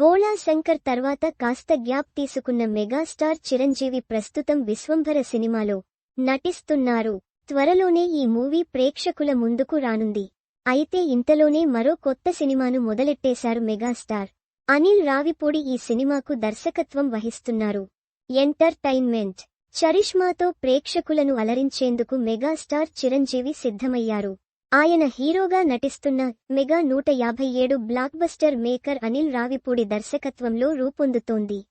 భోళా శంకర్ తర్వాత కాస్త గ్యాప్ తీసుకున్న మెగాస్టార్ చిరంజీవి ప్రస్తుతం విశ్వంభర సినిమాలో నటిస్తున్నారు. త్వరలోనే ఈ మూవీ ప్రేక్షకుల ముందుకు రానుంది. అయితే ఇంతలోనే మరో కొత్త సినిమాను మొదలెట్టేశారు మెగాస్టార్. అనిల్ రావిపూడి ఈ సినిమాకు దర్శకత్వం వహిస్తున్నారు. ఎంటర్టైన్మెంట్. చరిష్మాతో ప్రేక్షకులను అలరించేందుకు మెగాస్టార్ చిరంజీవి సిద్ధమయ్యారు. ఆయన హీరోగా నటిస్తున్న మెగా నూట యాభై ఏడు బ్లాక్బస్టర్ మేకర్ అనిల్ రావిపూడి దర్శకత్వంలో రూపొందుతోంది.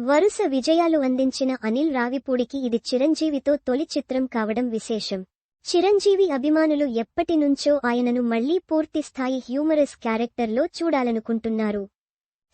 వరుస విజయాలు అందించిన అనిల్ రావిపూడికి ఇది చిరంజీవితో తొలి చిత్రం కావడం విశేషం. చిరంజీవి అభిమానులు ఎప్పటినుంచో ఆయనను మళ్ళీ పూర్తిస్థాయి హ్యూమరస్ క్యారెక్టర్లో చూడాలనుకుంటున్నారు.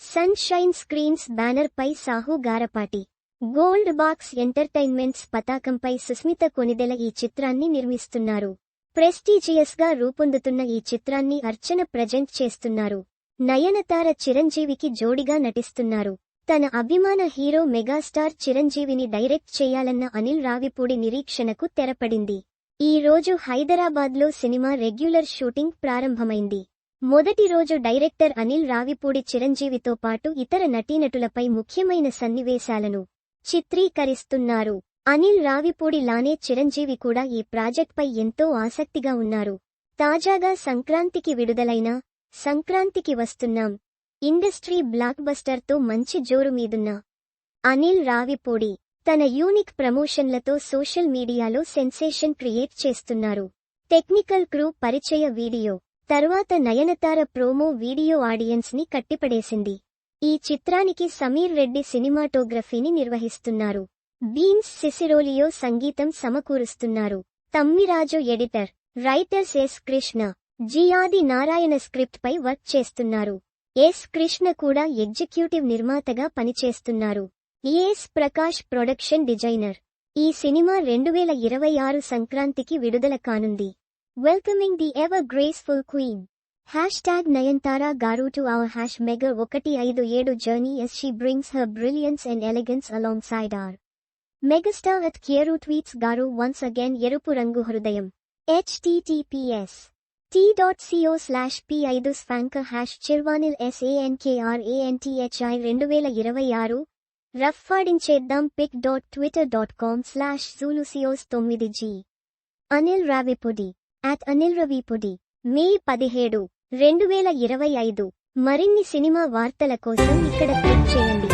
సన్ షైన్ స్క్రీన్స్ బ్యానర్పై Sahu Garapati. Gold box entertainments పతాకంపై సుస్మిత కొనిదెల ఈ చిత్రాన్ని నిర్మిస్తున్నారు. ప్రెస్టీజియస్గా రూపొందుతున్న ఈ చిత్రాన్ని అర్చన ప్రజెంట్ చేస్తున్నారు. నయనతార చిరంజీవికి జోడిగా నటిస్తున్నారు. తన అభిమాన హీరో మెగాస్టార్ చిరంజీవిని డైరెక్ట్ చేయాలన్న అనిల్ రావిపూడి నిరీక్షణకు తెరపడింది. ఈ రోజు హైదరాబాద్లో సినిమా రెగ్యులర్ షూటింగ్ ప్రారంభమైంది. మొదటి రోజు డైరెక్టర్ అనిల్ రావిపూడి చిరంజీవితో పాటు ఇతర నటీనటులపై ముఖ్యమైన సన్నివేశాలను చిత్రీకరిస్తున్నారు. అనిల్ రావిపూడి లానే చిరంజీవి కూడా ఈ ప్రాజెక్ట్పై ఎంతో ఆసక్తిగా ఉన్నారు. తాజాగా సంక్రాంతికి విడుదలైన సంక్రాంతికి వస్తున్నాం. ఇండస్ట్రీ బ్లాక్ బస్టర్తో మంచి జోరు మీదున్న అనిల్ రావిపూడి తన యూనిక్ ప్రమోషన్లతో సోషల్ మీడియాలో సెన్సేషన్ క్రియేట్ చేస్తున్నారు. టెక్నికల్ క్రూ పరిచయ వీడియో తర్వాత నయనతార ప్రోమో వీడియో ఆడియన్స్ని కట్టిపడేసింది. ఈ చిత్రానికి సమీర్ రెడ్డి సినిమాటోగ్రఫీని నిర్వహిస్తున్నారు. బీన్స్ సిసిరోలియో సంగీతం సమకూరుస్తున్నారు. Tammiraju editor writers S Krishna జియాది Narayana script పై వర్క్ చేస్తున్నారు. ఎస్ కృష్ణ కూడా ఎగ్జిక్యూటివ్ నిర్మాతగా పనిచేస్తున్నారు. S Prakash production designer. ఈ సినిమా రెండు వేల ఇరవై ఆరు సంక్రాంతికి విడుదల కానుంది. Welcoming the ever graceful queen. Hash tag Nayanthara garu to our hash mega ఒకటి ఐదు ఏడు journey as she brings her brilliance and elegance alongside are. Megastar at కియరు ట్వీట్స్ గారు వన్స్ అగైన్ ఎరుపు రంగు హృదయం HTTPS T dot CO slash P ఐదు స్ఫాంకర్ hash చిర్వానిల్ ఎస్ఏఎన్కేఆర్ఏఎన్టీహెచ్ఐ రెండు వేల ఇరవై ఆరు రఫ్ఫాడించేద్దాం pick dot Twitter dot com slash జూలుసియోస్ తొమ్మిది జీ అనిల్ రావిపొడి అట్ అనిల్ రవిపొడి మే పదిహేడు రెండు వేల ఇరవై ఐదు. మరిన్ని సినిమా వార్తల కోసం ఇక్కడ క్లిక్ చేయండి.